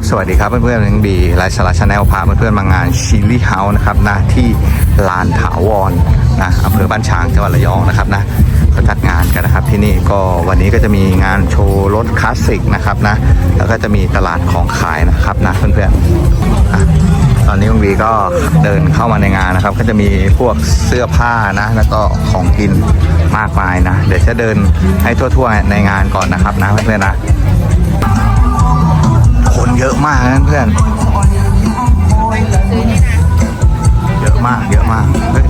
ับสวัสดีครับเพื่อนๆยังดีไลฟ์สาระชาแนลพาเพื่อนๆมางานชิลลี่เฮาส์นะครับนะที่ลานถาวรนะอำเภอบ้านฉางจังหวัดระยองนะครับนะเขาจัดงานกันนะครับที่นี่ก็วันนี้ก็จะมีงานโชว์รถคลาสสิกนะครับนะแล้วก็จะมีตลาดของขายนะครับนะเพื่อนๆอะตอนนี้ลุงวีก็เดินเข้ามาในงานนะครับ ก็จะมีพวกเสื้อผ้านะ แล้วก็ของกินมากมายนะ เดี๋ยวจะเดินให้ทั่วๆในงานก่อนนะครับนะเพื่อนๆนะคน เยอะมากนะเพื่อน เยอะมาก เยอะมากเฮ้ย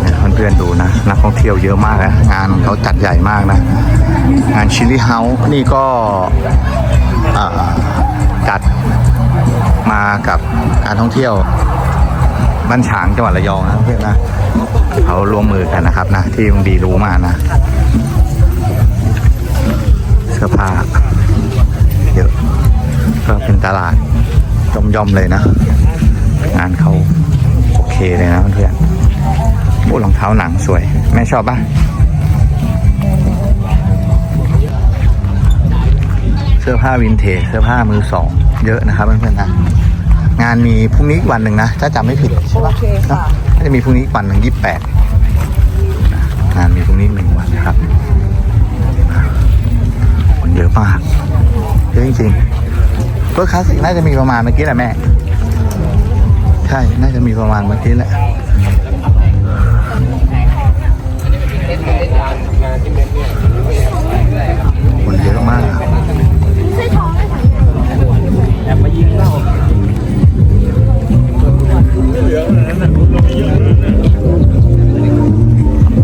เนี่ยเพื่อนๆดูนะนักท่องเที่ยวเยอะมากนะงานเขาจัดใหญ่มากนะ งานชิลลี่เฮาส์นี่ก็จัดมากับการท่องเที่ยวบ้านฉางจังหวัดระยองนะเพื่อนนะเขาร่วมมือกันนะครับนะ ที่ลุงดีรู้มานะ เสื้อผ้า ตลาดย่อมๆเลยนะ งานเขาโอเคเลยนะเพื่อนๆโอ้รองเท้าหนังสวย แม่ชอบปะเสื้อผ้าวินเทจเสื้อผ้ามือสอง เยอะนะครับเพื่อนๆนะงานมีพรุ่งนี้อีกวันหนึ่งนะถ้าจำไม่ผิดใช่ปะเนอะน่าจะมีพรุ่งนี้อีกวันหนึ่งยี่สิบแปดงานมีพรุ่งนี้อีกหนึ่งวันนะครับคนเยอะมากเยอะจริงๆ รถคลาสสิกน่าจะมีประมาณเมื่อกี้แหละแม่ ใช่ น่าจะมีประมาณเมื่อกี้แหละคนเยอะมาก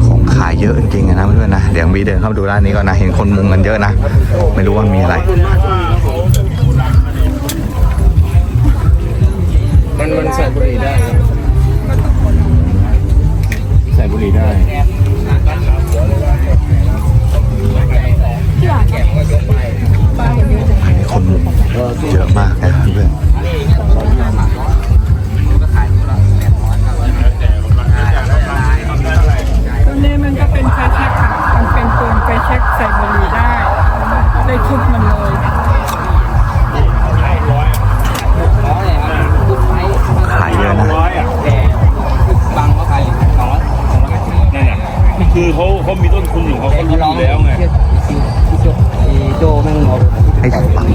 ของขายเยอะจริงๆนะเพื่อนนะ เดี๋ยวมีเดินเข้าไปดูร้านนี้ก่อนนะ เห็นคนมุงกันเยอะนะ ไม่รู้ว่ามีอะไร มันมันใส่บุหรี่ได้ครับใส่บุหรี่ได้คนเยอะมากนะเพื่อน คือเขาเขามีต้นทุนอยู่เขาเขารู้อยู่แล้วไงโจแม่งเอาให้ผิดหวัง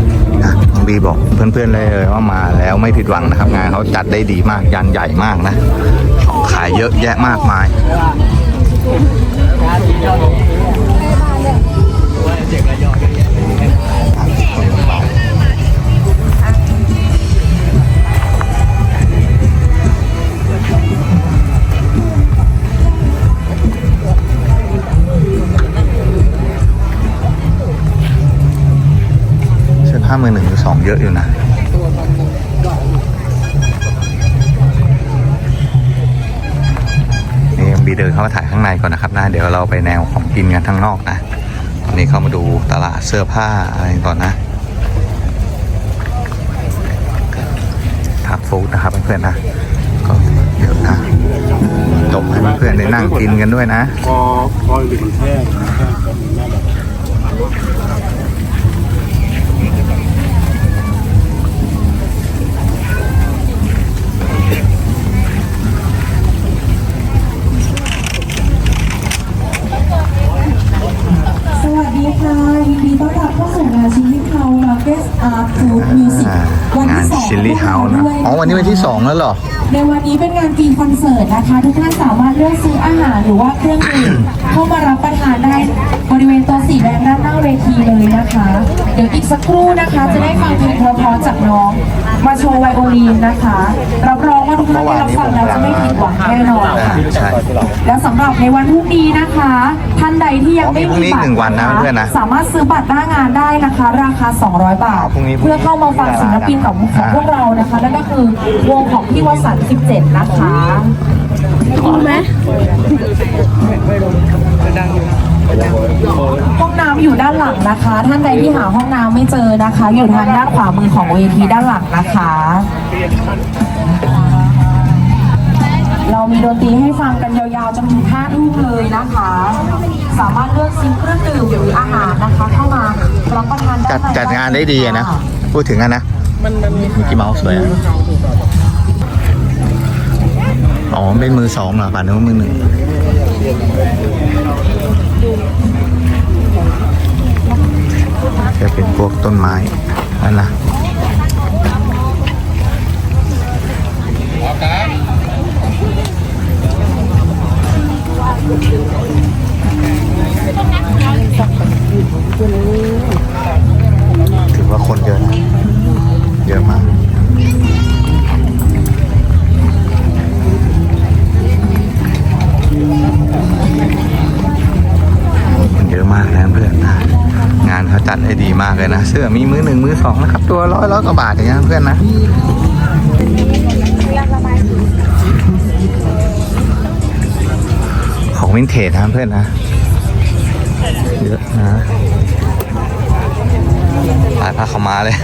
นะน้องบีบอกเพื่อนๆเลยว่ามาแล้วไม่ผิดหวังนะครับ งานเขาจัดได้ดีมากยันใหญ่มากนะ ของขายเยอะแยะมากมายเองเยอะอยู่นะนี่บีเดินเข้ามาถ่ายข้างในก่อนนะครับนะเดี๋ยวเราไปแนวของกินกันข้างนอกนะตอนนี้เข้ามาดูตลาดเสื้อผ้าอะไรก่อนนะทับฟู้ดนะครับเพื่อนๆนะก็เยอะนะจบให้เพื่อนๆได้นั่งกินกันด้วยนะ พอพอหรือมันแท งานที่สองชิลลี่เฮาส์นะด้วยอ๋อวันนี้วันที่สองแล้วเหรอ ในวันนี้เป็นงานฟรีคอนเสิร์ตนะคะ ทุกท่านสามารถเลือกซื้ออาหารหรือว่าเครื่องดื่มเข้ามารับประทานได้บริเวณโต๊ะสีแดงด้านหน้าเวทีเลยนะคะ เดี๋ยวอีกสักครู่นะคะ จะได้ฟังเพลงเพราะๆจากน้อง มาโชว์ไวโอลีนนะคะรับ รองว่าทุกท่านได้รับฟังแล้วจะไม่ผิดหวังแน่นอนค่ะ ใช่ แล้วสำหรับในวันพรุ่งนี้นะคะ ท่านใดที่ยังไม่อ๋อมีพรุ่งนี้มีบัตรหนึ่งวันนะคเพื่อนนะสามารถซื้อบัตรหน้างานได้นะคะ ราคา 200 บาท อ๋อพรุ่งนี้เพื่อเข้ามาฟังศิลปินของของพวกเรานะคะนั่นก็คือวงของพี่วสันต์17 นะคะดูไหมห้องน้ำอยู่ด้านหลังนะคะ ท่านใดที่หาห้องน้ำไม่เจอนะคะ อยู่ทางด้านขวามือของเวทีด้านหลังนะคะ เรามีดนตรีให้ฟังกันยาวๆจนถึง5ทุ่มเลยนะคะ สามารถเลือกซิมเครื่องดื่มหรืออาหารนะคะ เข้ามารับประทานได้จัดจัดงานได้ดีอะนะ พูดถึงกันนะมันมันมีมิกกี้เมาส์สวยอะอ๋อเป็นมือสองเหรอป่านนึกว่ามือหนึ่งจะเป็นพวกต้นไม้นั่นนะ เสื้อมีมือหนึ่งมือสองนะครับ ตัวร้อยร้อยกว่าบาทอย่างเงี้ยเพื่อนนะของวินเทจนะเพื่อนนะเยอะนะลายผ้าขาวม้าเลย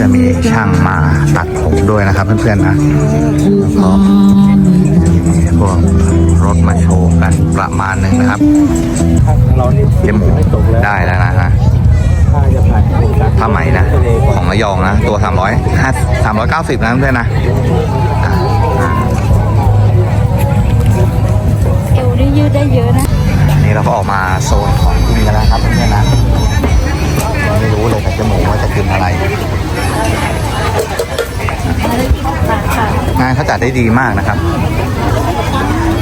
จะมีช่างมาตัดผมด้วยนะครับเพื่อนๆนะแล้วก็มีพวกรถมาโชว์กันประมาณหนึ่งนะครับเรานี่เจมูกได้แล้วนะฮะถ้าจะผ่านโครงการผ้าไหมนะ ของระยองนะ ตัว 300 5 390นะเพื่อนๆนะเอวได้ยืดได้เยอะนะ อันนี้เราก็ออกมาโซนของ งานเขาจัดได้ดีมากนะครับ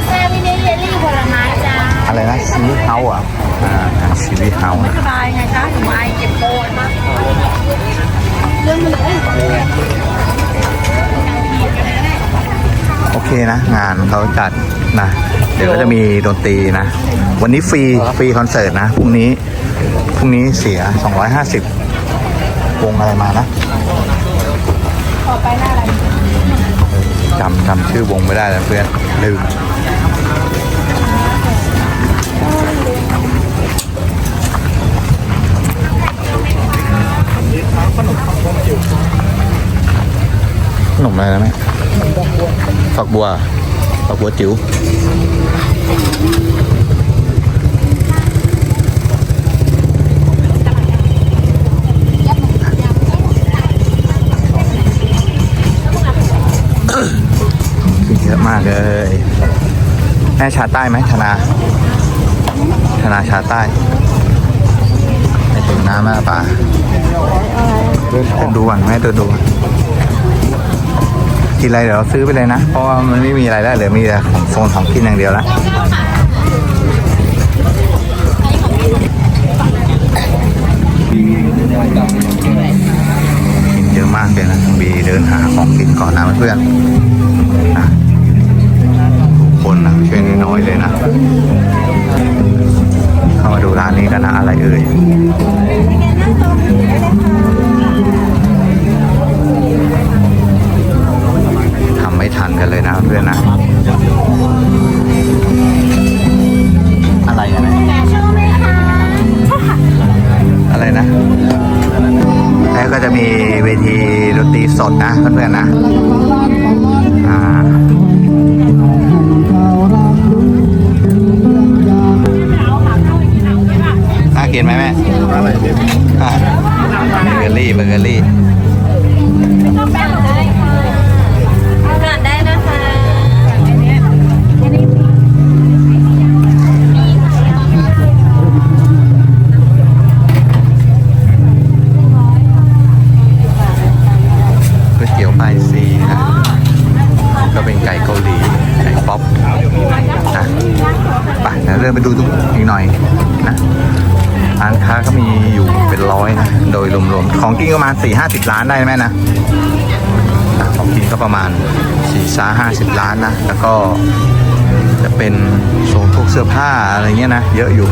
แซ่วินเนเยลลี่ผลไม้จ้าอะไรนะชีวิตเฮาอะอ่าชีวิตเฮานะสบายไงคะถึงไอเก็บโกนมากโอเคนะ งานเขาจัดนะ เดี๋ยวก็จะมีดนตรีนะ วันนี้ฟรีฟรีคอนเสิร์ตนะพรุ่งนี้พรุ่งนี้เสีย 250วงอะไรมานะต่อไปหน้าอะไร จำจำชื่อวงไม่ได้แล้วเพื่อนลืมขนมอะไรนะแม่ฝักบัวฝักบัวจิ๋ว ชาใต้ไหมธนาธนาชาใต้ไปถึงน้ำแม่ป่าเดินดูก่อนแม่เดินดูกินอะไรเดี๋ยวเราซื้อไปเลยนะ เพราะว่ามันไม่มีอะไรแล้วเหลือมีแต่ของโซนของกินอย่างเดียวล้วกินเยอะมากเลยนะบีเดินหาของกินก่อนนะเพื่อน เลยนะ เข้ามาดูร้านนี้กันนะอะไรเอ่ยทำไม่ทันกันเลยนะเพื่อนนะ ดินไปดูทุกอีกหน่อยนะร้านค้าก็มีอยู่เป็นร้อยนะโดยรวมๆของกินก็ประมาณสี่ห้าสิบล้านได้ไหมนะของกินก็ประมาณสี่ซ่าห้าสิบล้านนะแล้วก็จะเป็นโซนพวกเสื้อผ้าอะไรเงี้ยนะเยอะอยู่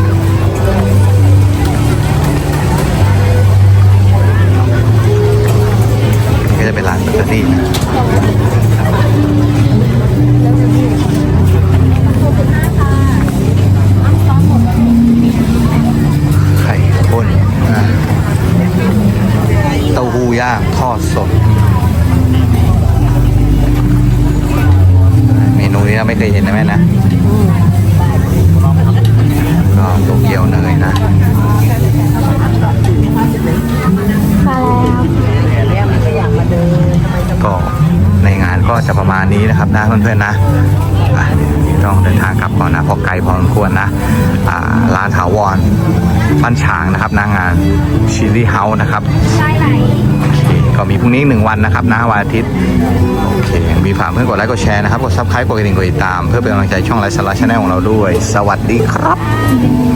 ข้อสดเต้าหู้ย่างทอดสดยเห็นนะแม่นะก็โตเกียวเนยนะก็ในงานก็จะประมาณนี้นะครับนะเพื่อนๆนะต้องเดินทางกลับก่อนนะเพราะไกลพอสมควรนะร้านถาวรบ้านฉางนะครับนางานชิลลี่เฮาส์นะครับ ก็มีพรุ่งนี้หนึ่งวันนะครับนะวันอาทิตย์โอเคมีฝากเพื่อนกดไลค์กดแชร์นะครับกดซับสไครต์กดกระดิ่งกดติดตาม เพื่อเป็นกำลังใจช่องไลฟ์สาระชาแนลของเราด้วย สวัสดีครับ